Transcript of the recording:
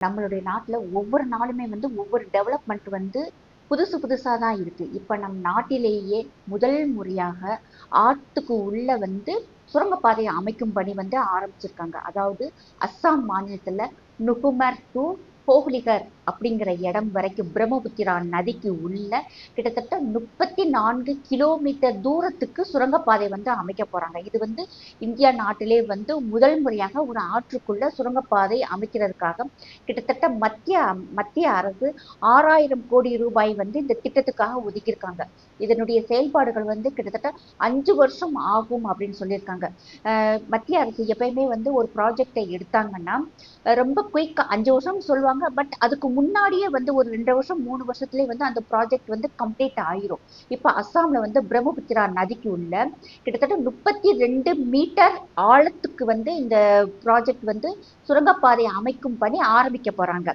நம்மளுடைய நாட்டில் ஒவ்வொரு நாளுமே வந்து ஒவ்வொரு டெவலப்மெண்ட் வந்து புதுசு புதுசாக தான் இருக்குது இப்போ நம் நாட்டிலேயே முதல் முறையாக ஆற்றுக்கு உள்ள வந்து சுரங்கப்பாதையை அமைக்கும் பணி வந்து ஆரம்பிச்சிருக்காங்க. அதாவது அஸ்ஸாம் மாநிலத்தில் நுகுமர் டு கோஹ்லிகர் அப்படிங்கிற இடம் வரைக்கும் பிரம்மபுத்திரா நதிக்கு உள்ள கிட்டத்தட்ட முப்பத்தி நான்கு கிலோமீட்டர் தூரத்துக்கு சுரங்கப்பாதை வந்து அமைக்க போறாங்க. இது வந்து இந்தியா நாட்டிலே வந்து முதல் முறையாக ஒரு ஆற்றுக்குள்ள சுரங்கப்பாதை அமைக்கிறதுக்காக கிட்டத்தட்ட மத்திய மத்திய அரசு ஆறாயிரம் கோடி ரூபாய் வந்து இந்த திட்டத்துக்காக ஒதுக்கியிருக்காங்க. இதனுடைய செயல்பாடுகள் வந்து கிட்டத்தட்ட அஞ்சு வருஷம் ஆகும் அப்படின்னு சொல்லியிருக்காங்க. அஹ் மத்திய அரசு எப்பயுமே வந்து ஒரு ப்ராஜெக்டை எடுத்தாங்கன்னா ரொம்ப குயிக்கா அஞ்சு வருஷம் சொல்லுவாங்க பட் அதுக்கு முன்னாடியே வந்து ஒரு ரெண்டு வருஷம் மூணு வருஷத்துலேயே வந்து அந்த ப்ராஜெக்ட் வந்து கம்ப்ளீட் ஆயிரும். இப்போ அஸ்ஸாம்ல வந்து பிரம்மபுத்திரா நதிக்கு உள்ள கிட்டத்தட்ட முப்பத்தி ரெண்டு மீட்டர் ஆழத்துக்கு வந்து இந்த ப்ராஜெக்ட் வந்து சுரங்கப்பாதை அமைக்கும் பணி ஆரம்பிக்க போறாங்க.